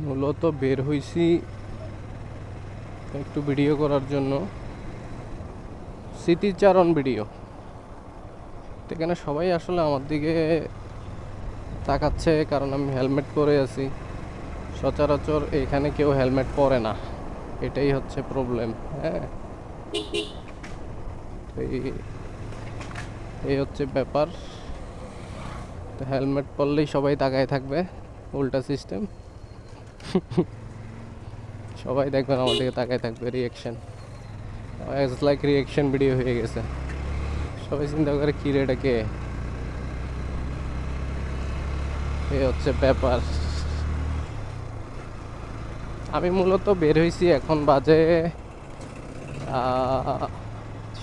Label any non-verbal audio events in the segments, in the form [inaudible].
মূলত বের হইছি একটু ভিডিও করার জন্য। স্মৃতিচারণ ভিডিও। এখানে সবাই আসলে আমার দিকে তাকাচ্ছে কারণ আমি হেলমেট পরে আছি। সচরাচর এখানে কেউ হেলমেট পরে না। এটাই হচ্ছে প্রবলেম হ্যাঁ? এই- হচ্ছে ব্যাপার। হেলমেট পরলেই সবাই তাকায় থাকবে, উল্টা সিস্টেম সবাই দেখবেন আমার দিকে তাকায় থাকবে রিয়েকশন লাইক রিয়েকশন ভিডিও হয়ে গেছে। সবাই চিন্তা করে, কি রে, এটা কে? এই হচ্ছে ব্যাপার। আমি মূলত বের হয়েছি এখন বাজে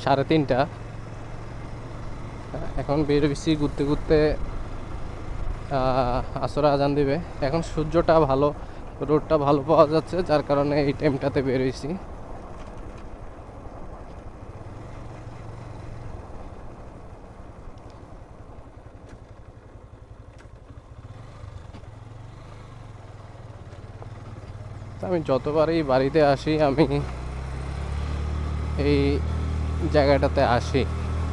সাড়ে তিনটা। এখন বের হয়েছি ঘুরতে ঘুরতে আসরে আজান দিবে। এখন সূর্যটা ভালো। রোডটা ভালো পাওয়া যাচ্ছে, যার কারণে এই টাইমটাতে বের হয়েছি। আমি যতবারই বাড়িতে আসি, আমি এই জায়গাটাতে আসি।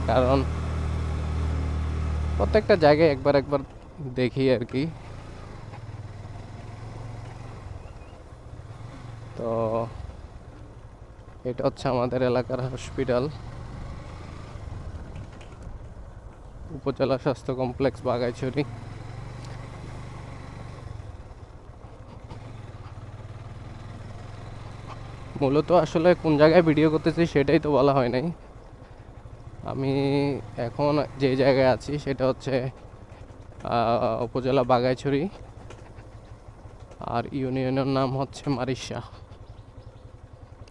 কারণ প্রত্যেকটা জায়গায় একবার একবার দেখি আর কি। তো এটা হচ্ছে আমাদের এলাকার হসপিটাল। উপজেলা স্বাস্থ্য কমপ্লেক্স বাগাইছড়ি মূলত আসলে কোন জায়গায় ভিডিও করতেছি সেটাই তো বলা হয় নাই। আমি এখন যে জায়গায় আছি সেটা হচ্ছে উপজেলা বাগাইছড়ি আর ইউনিয়নের নাম হচ্ছে মারিশা।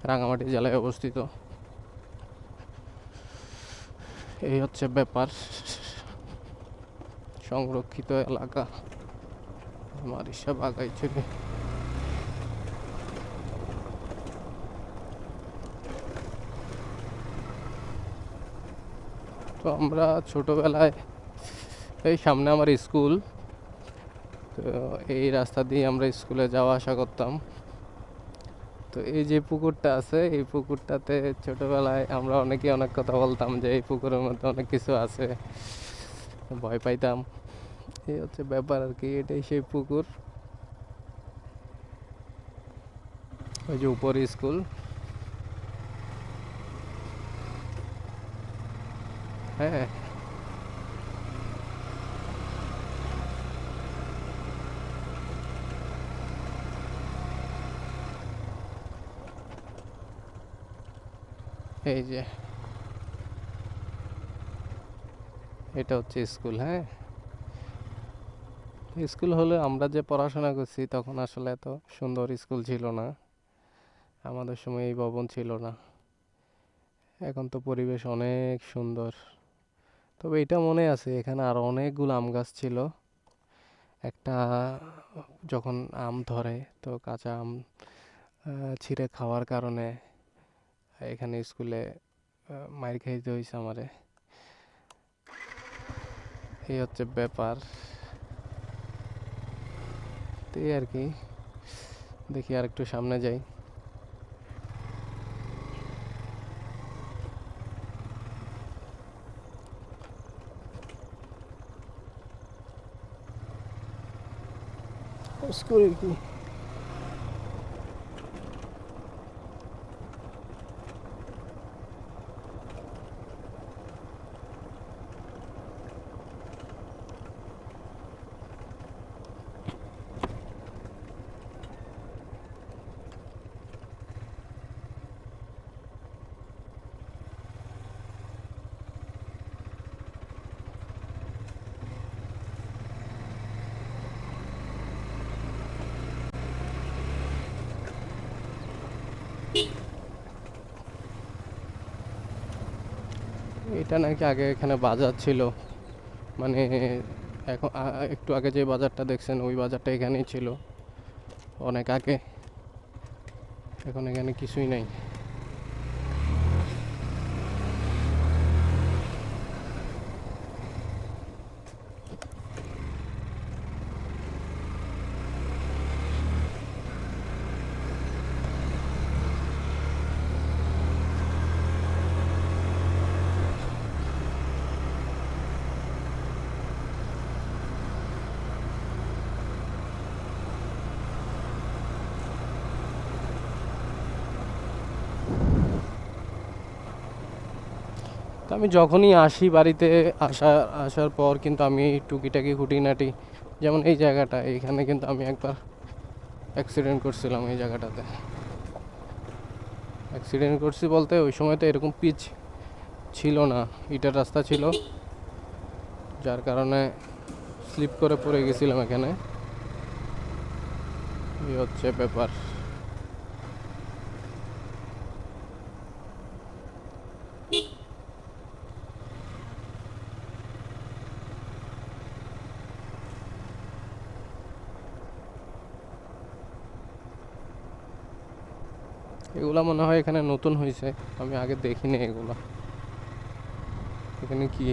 রাঙামাটি জেলায় অবস্থিত। এই হচ্ছে ব্যাপার। সংরক্ষিত এলাকা। মারিশা বাগাইছড়ি তো আমরা ছোটোবেলায় এই সামনে আমার স্কুল। তো এই রাস্তা দিয়ে আমরা স্কুলে যাওয়া আসা করতাম। তো এই যে পুকুরটা আছে, এই পুকুরটাতে ছোটোবেলায় আমরা অনেকে অনেক কথা বলতাম যে এই পুকুরের মধ্যে অনেক কিছু আছে। ভয় পাইতাম। এই হচ্ছে ব্যাপার আর কি, এটাই সেই পুকুর। ওই যে উপর স্কুল। হ্যাঁ। এই যে। এটা হচ্ছে স্কুল হ্যাঁ? স্কুল হলে আমরা যে পড়াশোনা করছি তখন আসলে এত সুন্দর স্কুল ছিল না। আমাদের সময় এই ভবন ছিল না। এখন তো পরিবেশ অনেক সুন্দর। তবে এটা মনে আছে, এখানে আরও অনেকগুলো আম গাছ ছিল। একটা যখন আম ধরে তো কাঁচা আম ছিঁড়ে খাওয়ার কারণে এখানে স্কুলে মাইর খাইতে হয়েছে আমারে। এই হচ্ছে ব্যাপার। এই আর কি, দেখি আর একটু সামনে যাই। স্কুল কি? এটা নাকি আগে এখানে বাজার ছিল। মানে এখন একটু আগে যে বাজারটা দেখছেন, ওই বাজারটা এখানেই ছিল। অনেক আগে। এখন এখানে কিছুই নাই। আমি যখনই আসি বাড়িতে আসা, আসার পর কিন্তু আমি টুকিটাকি খুঁটিনাটি, যেমন এই জায়গাটা, এইখানে কিন্তু আমি একবার অ্যাক্সিডেন্ট করছিলাম এই জায়গাটাতে। অ্যাক্সিডেন্ট করছি বলতে ওই সময় তো এরকম পিচ ছিল না, ইটার রাস্তা ছিল, যার কারণে স্লিপ করে পড়ে গেছিলাম এখানে। এই হচ্ছে ব্যাপার। এগুলা মনে হয় এখানে নতুন হয়েছে আমি আগে দেখিনি এগুলা। এখানে কি?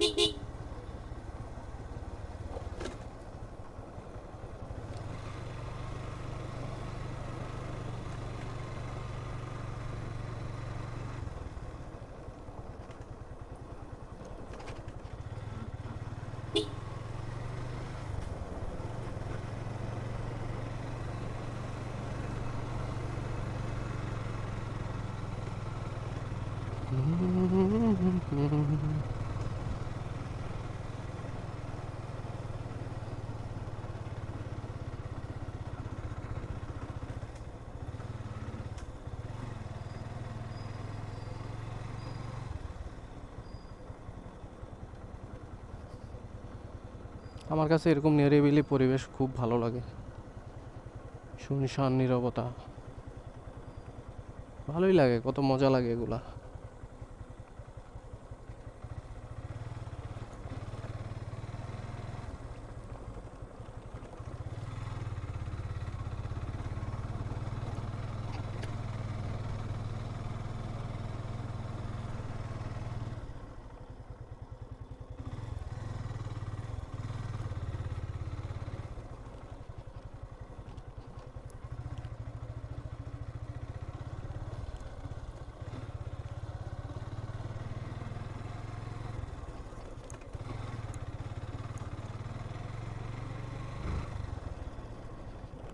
[laughs] আমার কাছে এরকম নিরিবিলি পরিবেশ খুব ভালো লাগে। শুনশান, নীরবতা। ভালোই লাগে, কত মজা লাগে এগুলা।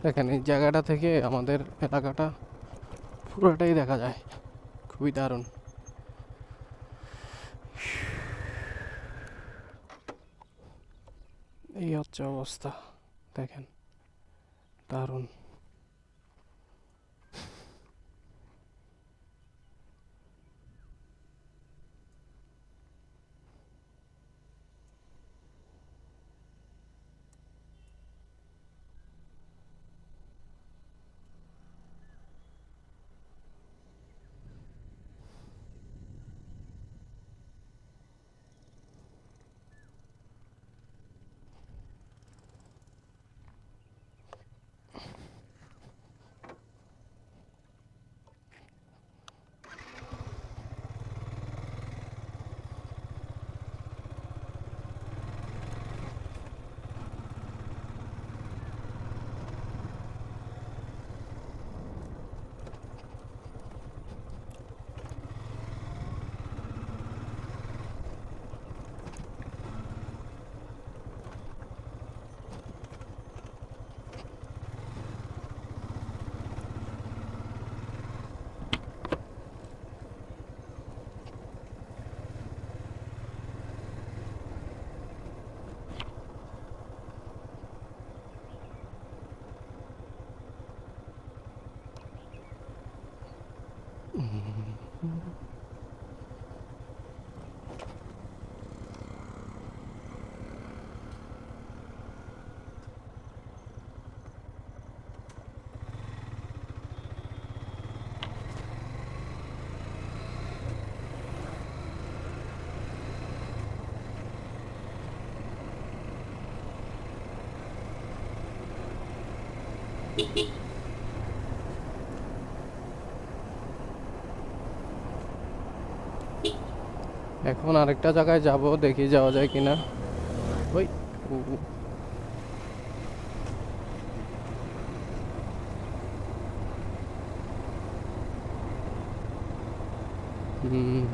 দেখেন, এই জায়গাটা থেকে আমাদের এলাকাটা পুরোটাই দেখা যায়। খুবই দারুণ। এই হচ্ছে অবস্থা, দেখেন। দারুণ। Beep beep. এখন আরেকটা জায়গায় যাব দেখি যাওয়া যায় কিনা ওই। হুম